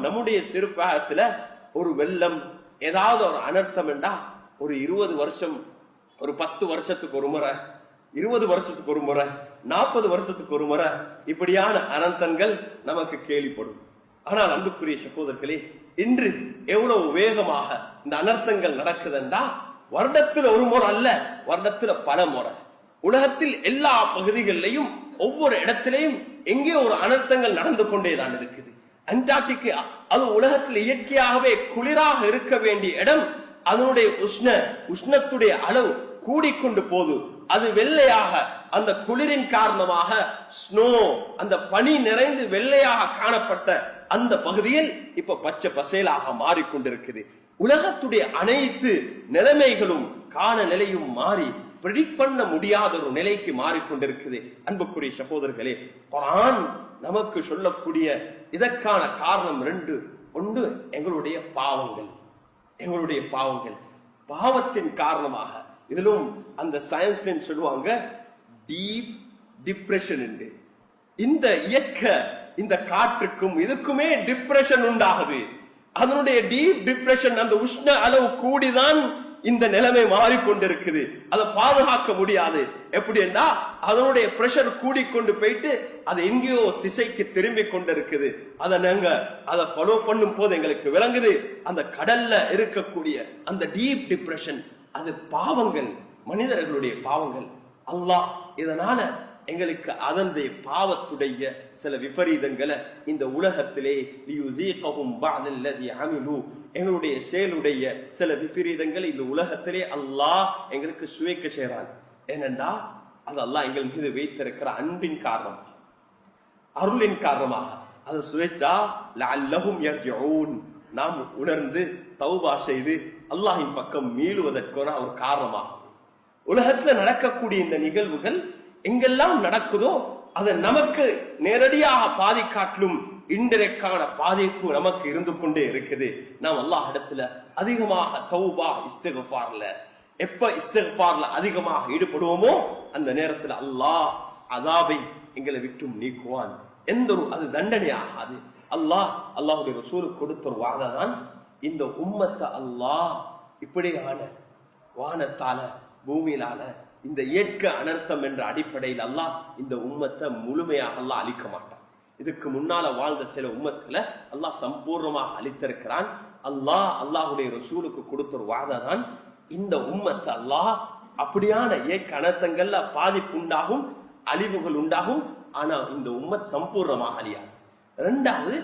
நம்முடைய சிறுபாகத்துல ஒரு வெள்ளம் ஏதாவது ஒரு அனர்த்தம் என்றா ஒரு இருபது வருஷம் ஒரு பத்து வருஷத்துக்கு ஒரு முறை இருபது வருஷத்துக்கு ஒரு முறை நாற்பது வருஷத்துக்கு ஒரு முறை இப்படியான அனர்த்தங்கள் நமக்கு கேள்விப்படும் ஆனால் அன்புக்குரிய சகோதரர்களே இன்று எவ்வளவு வேகமாக இந்த அனர்த்தங்கள் நடக்குதுண்டா வருடத்துல ஒரு முறை அல்ல வருடத்துல பல முறை. உலகத்தில் எல்லா பகுதிகளிலையும் ஒவ்வொரு இடத்திலையும் எங்கே ஒரு அனர்த்தங்கள் நடந்து கொண்டே தான் இருக்குது. அண்டார்டிகா அது உலகத்தில் இயற்கையாகவே குளிராக இருக்க வேண்டிய இடம். அதனுடைய உஷ்ண உஷ்ணத்துடைய அளவு கூடிக்கொண்டு போது அது வெள்ளையாக அந்த குளிரின் காரணமாக ஸ்னோ அந்த பனி நிறைந்து வெள்ளையாக காணப்பட்ட அந்த பகுதியில் இப்ப பச்சை பசேலாக மாறிக்கொண்டிருக்குது. உலகத்துடைய அனைத்து நிலைமைகளும் காலநிலையும் மாறி ப்ரிடிக்ட் பண்ண முடியாத ஒரு நிலைக்கு மாறிக்கொண்டிருக்குது. அன்புக்குரிய சகோதரர்களே குரான் நமக்கு சொல்லக்கூடிய இதற்கான காரணம் ரெண்டு. ஒன்று எங்களுடைய பாவங்கள். எங்களுடைய பாவங்கள். பாவத்தின் காரணமாக இதிலும் அந்த சயின்ஸ்ல சொல்லுவாங்க? டீப் டிப்ரெஷன் என்று இந்த இயக்க இந்த காற்றுக்கும் இதுக்குமே டிப்ரெஷன் உண்டாகுது. அதனுடைய டீப் டிப்ரெஷன் அந்த உஷ்ண அளவு கூடிதான் இந்த நிலைமை மாறிக்கொண்டிருக்குது. அதை பாதுகாக்க முடியாது. எப்படின்னா அதனுடைய பிரஷர் கூடிக்கொண்டு போயிட்டு அது எங்கேயோ திசைக்கு திரும்பி கொண்டிருக்குது. அதை நாங்க அதை ஃபாலோ பண்ணும் போது எங்களுக்கு விளங்குது. அந்த கடல்ல இருக்கக்கூடிய அந்த டீப் டிப்ரெஷன் அது பாவங்கள் மனிதர்களுடைய பாவங்கள். அல்லாஹ் இதனால எங்களுக்கு அதனுடைய பாவத்துடைய சில விபரீதங்களை இந்த உலகத்திலே எங்களுடைய செயலுடைய சில விபரீதங்களை இந்த உலகத்திலே அல்லாஹ் எங்களுக்கு சுவைக்க செய்றான் ஏனென்றா அது அல்லாஹ் எங்கள் மீது வைத்திருக்கிற அன்பின் காரணமாக அருளின் காரணமாக. அதை சுவைச்சா லஅல்லஹும் நாம் உணர்ந்து தௌபா செய்து அல்லாஹின் பக்கம் மீளுவதற்கான ஒரு காரணமாகும். உலகத்துல நடக்கக்கூடிய இந்த நிகழ்வுகள் எங்கெல்லாம் நடக்குதோ அது நமக்கு நேரடியாக பாதி காட்டிலும் இன்றைக்கான பாதிப்பு நமக்கு இருந்து கொண்டே இருக்குது. நாம் அல்லாஹ் இடத்துல அதிகமாக தௌபா இஸ்தகஃபார்ல எப்ப இஸ்தகஃபார்ல அதிகமாக ஈடுபடுவோமோ அந்த நேரத்துல அல்லாஹ் அதாபை எங்களை விட்டும் நீக்குவான். எந்த ஒரு அது தண்டனை ஆகாது அல்லாஹ் அல்லாஹுடைய ரசூலுக்கு கொடுத்த ஒரு வாதா தான் இந்த உம்மத்தை அல்லாஹ் இப்படியான வானத்தால பூமியிலால இந்த இயற்கை அனர்த்தம் என்ற அடிப்படையில் அல்லாஹ் இந்த உம்மத்தை முழுமையாக அல்லாஹ் அழிக்க மாட்டான். இதுக்கு முன்னால வாழ்ந்த சில உம்மத்துல அல்லாஹ் சம்பூர்ணமாக அழித்திருக்கிறான். அல்லாஹ் அல்லாஹ்வுடைய ரசூலுக்கு கொடுத்த ஒரு வாதை தான் இந்த உம்மத்தை அல்லாஹ் அப்படியான ஏக்க அனர்த்தங்கள்ல பாதிப்பு உண்டாகும் அழிவுகள் உண்டாகும். ஆனா இந்த உம்மத் சம்பூர்ணமாக அழியாது. ரெண்டாவது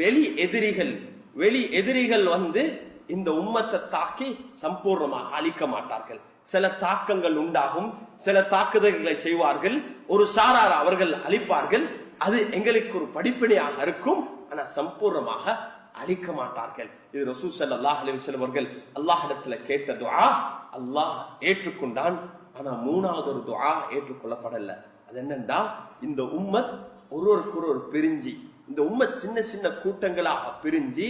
வெளி எதிரிகள் வெளி எதிரிகள் வந்து இந்த உம்மத்தை தாக்கி சம்பூர்ணமாக அழிக்க மாட்டார்கள். சில தாக்கங்கள் உண்டாகும் சில தாக்குதல்களை செய்வார்கள் ஒரு சாரார் அவர்கள் அழிப்பார்கள் அது எங்களுக்கு ஒரு படிப்பினையாக இருக்கும் ஆனா சம்பூர்ணமாக அழிக்க மாட்டார்கள். இது ரசூ சல் அல்லாஹ் வஸல்லம் அவர்கள் அல்லாஹிடத்துல கேட்ட துவா அல்லாஹ் ஏற்றுக்கொண்டான் ஆனா மூணாவது ஒரு துவா ஏற்றுக்கொள்ளப்படல. அது என்னன்னா இந்த உம்மத் ஒருவருக்கு ஒரு பிரிஞ்சு இந்த உம்மத் சின்ன சின்ன கூட்டங்களாக பிரிஞ்சு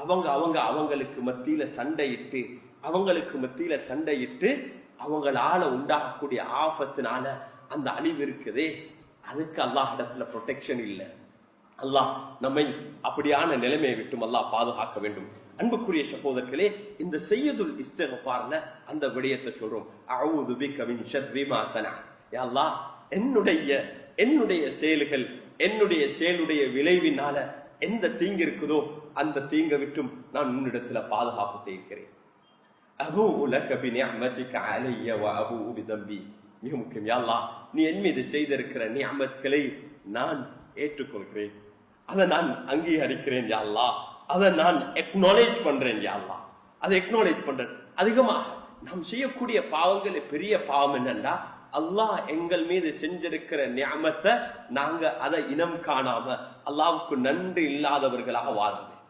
அவங்க அவங்க அவங்களுக்கு மத்தியில சண்டையிட்டு அவங்களுக்கு மத்தியில சண்டையிட்டு அவங்களால உண்டாகக்கூடிய ஆபத்தினால அந்த அழிவு இருக்குதே. அதுக்கு அல்லாஹ் இடத்துல ப்ரொடெக்ஷன் இல்லை. அல்லாஹ் நம்மை அப்படியான நிலைமையை விட்டும் அல்லாஹ் பாதுகாக்க வேண்டும். அன்புக்குரிய சகோதரர்களே இந்த செய்யதுல் இஸ்தகபார்ல அந்த விடயத்தை சொல்றோம். அவுது பி கவின் ஷர்ரி அல்லாஹ் என்னுடைய என்னுடைய செயல்கள் என்னுடைய செயலுடைய விளைவினால எந்த தீங்கு இருக்குதோ அந்த தீங்கை விட்டும் நான் உன்னிடத்துல பாதுகாப்பு தேய்க்கிறேன் அபு உலக பிநிஅமதிக அலைய அபு மிக முக்கியம். அல்லாஹ் நீ என் மீது செய்திருக்கிற நியமத்களை நான் ஏற்றுக்கொள்கிறேன். அதை நான் அங்கீகரிக்கிறேன் யாழ்லா அதை நான் எக்னாலேஜ் பண்றேன் யாழ்லா அதை எக்னாலேஜ் பண்றேன். அதிகமாக நாம் செய்யக்கூடிய பாவங்கள் பெரிய பாவம் என்னன்னா அல்லாஹ் எங்கள் மீது செஞ்சிருக்கிற நியமத்தை நாங்க அதை இனம் காணாம அல்லாவுக்கு நன்றி இல்லாதவர்களாக வாழ்ந்தேன்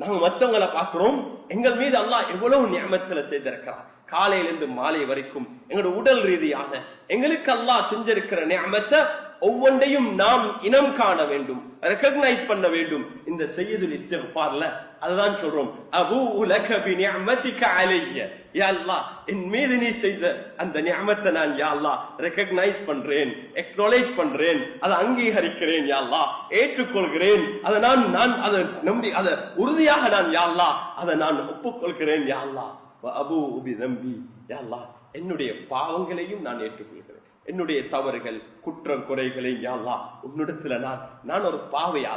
நாங்க மத்தவங்களை பார்க்கிறோம். எங்கள் மீது அல்லாஹ் எவ்வளவு நியமத்துல செய்திருக்கிறார். காலையிலிருந்து மாலை வரைக்கும் எங்களோட உடல் ரீதியான எங்களுக்கு அல்லாஹ் செஞ்சிருக்கிற நியமத்தை ஒவ்வொன்றையும் நாம் இனம் காண வேண்டும் ரெக்கக்னைஸ் பண்ண வேண்டும். இந்த செய்யதுல் இஸ்திஃபார்ல அதுதான் சொல்றோம். அபு உலக பி நிஅமதிக அலைய யா அல்லாஹ் என் மீது நீ செய்த அந்த நிஅமத்தை நான் யா அல்லாஹ் ரெக்கக்னைஸ் பண்றேன் எக்னாலேஜ் பண்றேன் அதை அங்கீகரிக்கிறேன் யா அல்லாஹ் ஏற்றுக்கொள்கிறேன். அதை நான் நான் அதை நம்பி அதை உறுதியாக நான் யா அல்லாஹ் அதை நான் ஒப்புக்கொள்கிறேன் யா அல்லாஹ். அபு உபி நம்பி யா அல்லாஹ் என்னுடைய பாவங்களையும் நான் ஏற்றுக்கொள்கிறேன். என்னுடைய தவறுகள் குற்றம் குறைகளை யாழ்லா உன்னிடத்துல நான் நான் ஒரு பாவை யா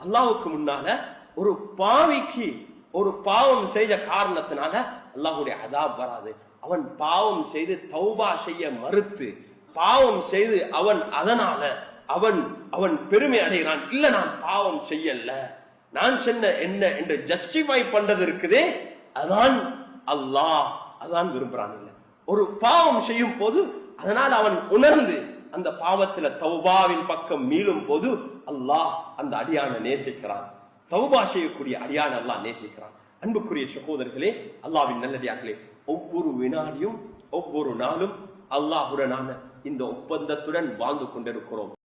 அல்லாவுக்கு முன்னால ஒரு பாவிக்கு ஒரு பாவம் செய்த காரணத்தினால அல்லாஹுடைய அதாப் வராது. அவன் பாவம் செய்து தௌபா செய்ய மறுத்து பாவம் செய்து அவன் அதனால அவன் அவன் பெருமை அடைகிறான். இல்ல நான் பாவம் செய்யல. நான் சொன்ன என்ன என்று ஜஸ்டிஃபை பண்றது இருக்குதே. அதான் அல்லாஹ் அதான் விரும்புறான் இல்லை. ஒரு பாவம் செய்யும் போது அதனால் அவன் உணர்ந்து அந்த பாவத்துல தௌபாவின் பக்கம் மீளும் போது அல்லாஹ் அந்த அடியான நேசிக்கிறான். தௌபா செய்யக்கூடிய அடியான அல்லாஹ் நேசிக்கிறான். அன்புக்குரிய சகோதரர்களே அல்லாஹ்வின் நல்லடியார்களே ஒவ்வொரு வினாடியும் ஒவ்வொரு நாளும் அல்லாஹுடனான இந்த ஒப்பந்தத்துடன் வாழ்ந்து கொண்டிருக்கிறோம்.